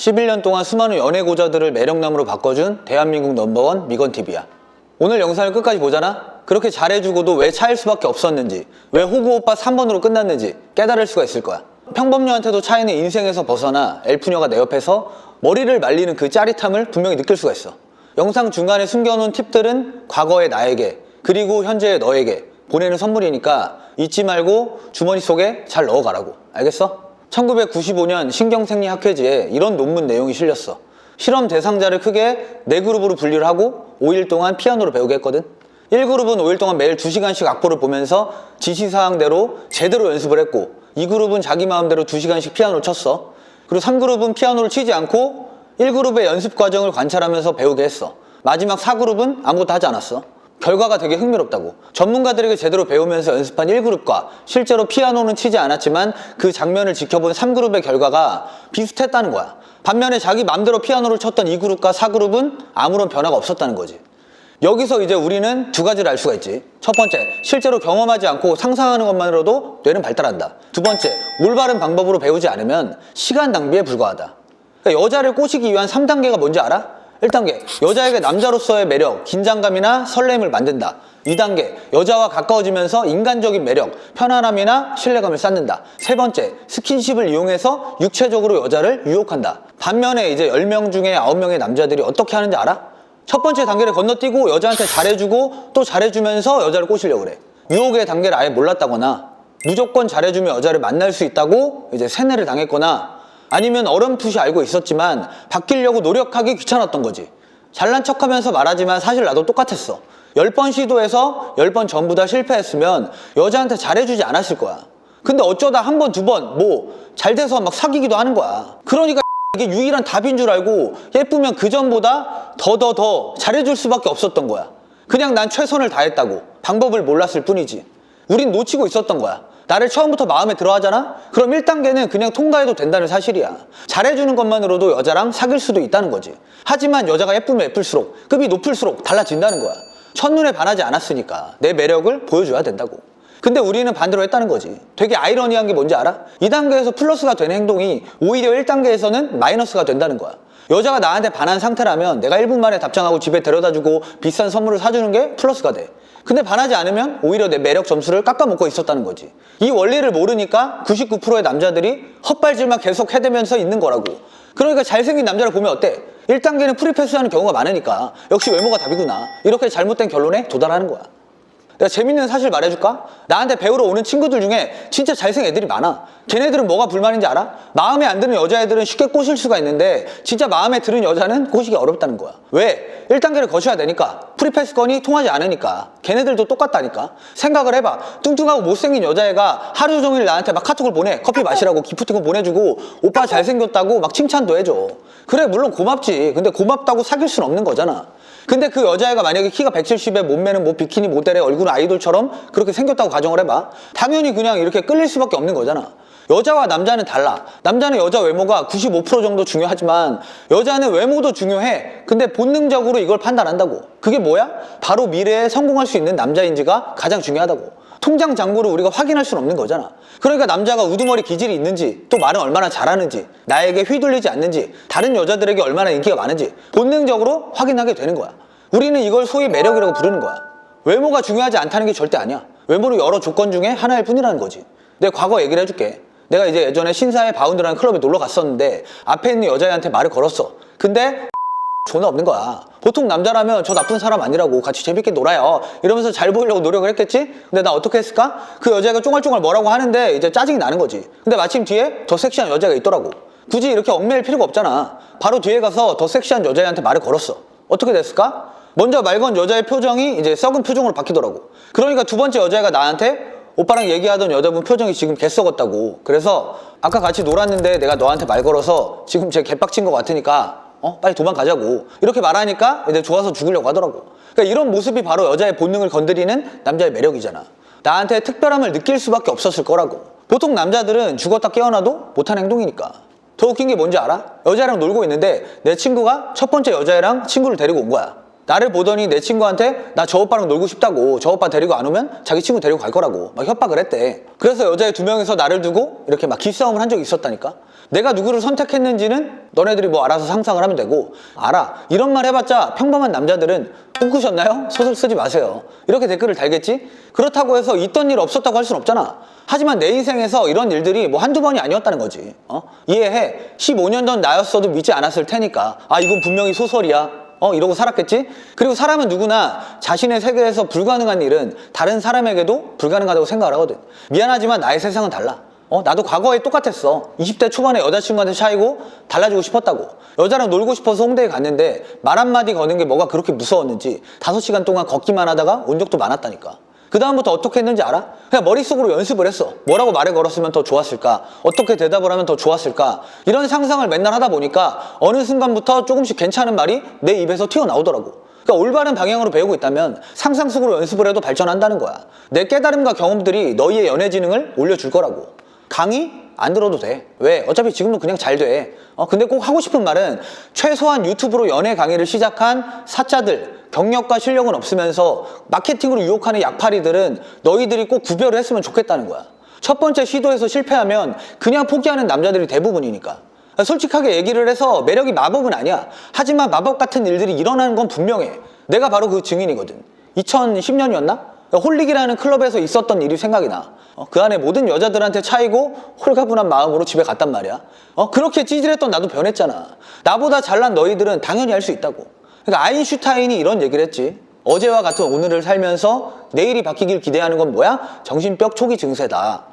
11년 동안 수많은 연애 고자들을 매력남으로 바꿔준 대한민국 넘버원 미건TV야. 오늘 영상을 끝까지 보잖아? 그렇게 잘해주고도 왜 차일 수밖에 없었는지, 왜 호구 오빠 3번으로 끝났는지 깨달을 수가 있을 거야. 평범녀한테도 차이는 인생에서 벗어나 엘프녀가 내 옆에서 머리를 말리는 그 짜릿함을 분명히 느낄 수가 있어. 영상 중간에 숨겨놓은 팁들은 과거의 나에게, 그리고 현재의 너에게 보내는 선물이니까 잊지 말고 주머니 속에 잘 넣어가라고. 알겠어? 1995년 신경생리학회지에 이런 논문 내용이 실렸어. 실험 대상자를 크게 네 그룹으로 분류를 하고 5일 동안 피아노를 배우게 했거든. 1그룹은 5일 동안 매일 2시간씩 악보를 보면서 지시사항대로 제대로 연습을 했고 2그룹은 자기 마음대로 2시간씩 피아노를 쳤어. 그리고 3그룹은 피아노를 치지 않고 1그룹의 연습 과정을 관찰하면서 배우게 했어. 마지막 4그룹은 아무것도 하지 않았어. 결과가 되게 흥미롭다고. 전문가들에게 제대로 배우면서 연습한 1그룹과 실제로 피아노는 치지 않았지만 그 장면을 지켜본 3그룹의 결과가 비슷했다는 거야. 반면에 자기 맘대로 피아노를 쳤던 2그룹과 4그룹은 아무런 변화가 없었다는 거지. 여기서 이제 우리는 두 가지를 알 수가 있지. 첫 번째, 실제로 경험하지 않고 상상하는 것만으로도 뇌는 발달한다. 두 번째, 올바른 방법으로 배우지 않으면 시간 낭비에 불과하다. 그러니까 여자를 꼬시기 위한 3단계가 뭔지 알아? 1단계, 여자에게 남자로서의 매력, 긴장감이나 설렘을 만든다. 2단계, 여자와 가까워지면서 인간적인 매력, 편안함이나 신뢰감을 쌓는다. 세 번째, 스킨십을 이용해서 육체적으로 여자를 유혹한다. 반면에 이제 10명 중에 9명의 남자들이 어떻게 하는지 알아? 첫 번째 단계를 건너뛰고 여자한테 잘해주고 또 잘해주면서 여자를 꼬시려고 그래. 유혹의 단계를 아예 몰랐다거나 무조건 잘해주면 여자를 만날 수 있다고 이제 세뇌를 당했거나 아니면 어렴풋이 알고 있었지만 바뀌려고 노력하기 귀찮았던 거지. 잘난 척하면서 말하지만 사실 나도 똑같았어. 10번 시도해서 10번 전부 다 실패했으면 여자한테 잘해주지 않았을 거야. 근데 어쩌다 한 번, 두 번, 뭐, 잘 돼서 막 사귀기도 하는 거야. 그러니까 이게 유일한 답인 줄 알고 예쁘면 그 전보다 더 더 더 잘해줄 수밖에 없었던 거야. 그냥 난 최선을 다했다고. 방법을 몰랐을 뿐이지. 우린 놓치고 있었던 거야. 나를 처음부터 마음에 들어 하잖아? 그럼 1단계는 그냥 통과해도 된다는 사실이야. 잘해주는 것만으로도 여자랑 사귈 수도 있다는 거지. 하지만 여자가 예쁘면 예쁠수록, 급이 높을수록 달라진다는 거야. 첫눈에 반하지 않았으니까 내 매력을 보여줘야 된다고. 근데 우리는 반대로 했다는 거지. 되게 아이러니한 게 뭔지 알아? 2단계에서 플러스가 되는 행동이 오히려 1단계에서는 마이너스가 된다는 거야. 여자가 나한테 반한 상태라면 내가 1분 만에 답장하고 집에 데려다 주고 비싼 선물을 사주는 게 플러스가 돼. 근데 반하지 않으면 오히려 내 매력 점수를 깎아먹고 있었다는 거지. 이 원리를 모르니까 99%의 남자들이 헛발질만 계속 해대면서 있는 거라고. 그러니까 잘생긴 남자를 보면 어때? 1단계는 프리패스하는 경우가 많으니까 역시 외모가 답이구나. 이렇게 잘못된 결론에 도달하는 거야. 내가 재밌는 사실 말해줄까? 나한테 배우러 오는 친구들 중에 진짜 잘생긴 애들이 많아. 걔네들은 뭐가 불만인지 알아? 마음에 안 드는 여자애들은 쉽게 꼬실 수가 있는데 진짜 마음에 드는 여자는 꼬시기 어렵다는 거야. 왜? 1단계를 거쳐야 되니까. 프리패스건이 통하지 않으니까. 걔네들도 똑같다니까. 생각을 해봐. 뚱뚱하고 못생긴 여자애가 하루 종일 나한테 막 카톡을 보내. 커피 마시라고 기프티콘 보내주고 오빠 잘생겼다고 막 칭찬도 해줘. 그래 물론 고맙지. 근데 고맙다고 사귈 순 없는 거잖아. 근데 그 여자애가 만약에 키가 170에 몸매는 뭐 비키니 모델에 얼굴은 아이돌처럼 그렇게 생겼다고 가정을 해봐. 당연히 그냥 이렇게 끌릴 수밖에 없는 거잖아. 여자와 남자는 달라. 남자는 여자 외모가 95% 정도 중요하지만 여자는 외모도 중요해. 근데 본능적으로 이걸 판단한다고. 그게 뭐야? 바로 미래에 성공할 수 있는 남자인지가 가장 중요하다고. 통장 잔고를 우리가 확인할 수는 없는 거잖아. 그러니까 남자가 우두머리 기질이 있는지, 또 말은 얼마나 잘하는지, 나에게 휘둘리지 않는지, 다른 여자들에게 얼마나 인기가 많은지 본능적으로 확인하게 되는 거야. 우리는 이걸 소위 매력이라고 부르는 거야. 외모가 중요하지 않다는 게 절대 아니야. 외모는 여러 조건 중에 하나일 뿐이라는 거지. 내 과거 얘기를 해줄게. 내가 이제 예전에 신사의 바운드라는 클럽에 놀러 갔었는데 앞에 있는 여자애한테 말을 걸었어. 근데 존나 없는 거야. 보통 남자라면 저 나쁜 사람 아니라고 같이 재밌게 놀아요. 이러면서 잘 보이려고 노력을 했겠지? 근데 나 어떻게 했을까? 그 여자가 쫑알쫑알 뭐라고 하는데 이제 짜증이 나는 거지. 근데 마침 뒤에 더 섹시한 여자가 있더라고. 굳이 이렇게 얽매일 필요가 없잖아. 바로 뒤에 가서 더 섹시한 여자애한테 말을 걸었어. 어떻게 됐을까? 먼저 말 건 여자의 표정이 이제 썩은 표정으로 바뀌더라고. 그러니까 두 번째 여자애가 나한테 오빠랑 얘기하던 여자분 표정이 지금 개썩었다고. 그래서 아까 같이 놀았는데 내가 너한테 말 걸어서 지금 쟤 개빡친 것 같으니까 어 빨리 도망가자고. 이렇게 말하니까 이제 좋아서 죽으려고 하더라고. 그러니까 이런 모습이 바로 여자의 본능을 건드리는 남자의 매력이잖아. 나한테 특별함을 느낄 수밖에 없었을 거라고. 보통 남자들은 죽었다 깨어나도 못하는 행동이니까. 더 웃긴 게 뭔지 알아? 여자랑 놀고 있는데 내 친구가 첫 번째 여자애랑 친구를 데리고 온 거야. 나를 보더니 내 친구한테 나 저 오빠랑 놀고 싶다고 저 오빠 데리고 안 오면 자기 친구 데리고 갈 거라고 막 협박을 했대. 그래서 여자애 두 명이서 나를 두고 이렇게 막 기싸움을 한 적이 있었다니까. 내가 누구를 선택했는지는 너네들이 뭐 알아서 상상을 하면 되고 알아 이런 말 해봤자 평범한 남자들은 꿈꾸셨나요? 소설 쓰지 마세요 이렇게 댓글을 달겠지? 그렇다고 해서 있던 일 없었다고 할 순 없잖아 하지만 내 인생에서 이런 일들이 뭐 한두 번이 아니었다는 거지 어? 이해해 15년 전 나였어도 믿지 않았을 테니까 아 이건 분명히 소설이야 어 이러고 살았겠지? 그리고 사람은 누구나 자신의 세계에서 불가능한 일은 다른 사람에게도 불가능하다고 생각을 하거든 미안하지만 나의 세상은 달라 어, 나도 과거에 똑같았어. 20대 초반에 여자친구한테 차이고 달라지고 싶었다고. 여자랑 놀고 싶어서 홍대에 갔는데 말 한마디 거는 게 뭐가 그렇게 무서웠는지 5시간 동안 걷기만 하다가 온 적도 많았다니까. 그 다음부터 어떻게 했는지 알아? 그냥 머릿속으로 연습을 했어. 뭐라고 말을 걸었으면 더 좋았을까? 어떻게 대답을 하면 더 좋았을까? 이런 상상을 맨날 하다 보니까 어느 순간부터 조금씩 괜찮은 말이 내 입에서 튀어나오더라고. 그러니까 올바른 방향으로 배우고 있다면 상상 속으로 연습을 해도 발전한다는 거야. 내 깨달음과 경험들이 너희의 연애 지능을 올려줄 거라고. 강의 안 들어도 돼. 왜? 어차피 지금도 그냥 잘 돼. 어, 근데 꼭 하고 싶은 말은 최소한 유튜브로 연애 강의를 시작한 사자들, 경력과 실력은 없으면서 마케팅으로 유혹하는 약팔이들은 너희들이 꼭 구별을 했으면 좋겠다는 거야. 첫 번째 시도에서 실패하면 그냥 포기하는 남자들이 대부분이니까. 솔직하게 얘기를 해서 매력이 마법은 아니야. 하지만 마법 같은 일들이 일어나는 건 분명해. 내가 바로 그 증인이거든. 2010년이었나? 홀릭이라는 클럽에서 있었던 일이 생각이 나. 어, 그 안에 모든 여자들한테 차이고 홀가분한 마음으로 집에 갔단 말이야. 어, 그렇게 찌질했던 나도 변했잖아. 나보다 잘난 너희들은 당연히 할 수 있다고. 그러니까 아인슈타인이 이런 얘기를 했지. 어제와 같은 오늘을 살면서 내일이 바뀌길 기대하는 건 뭐야? 정신병 초기 증세다.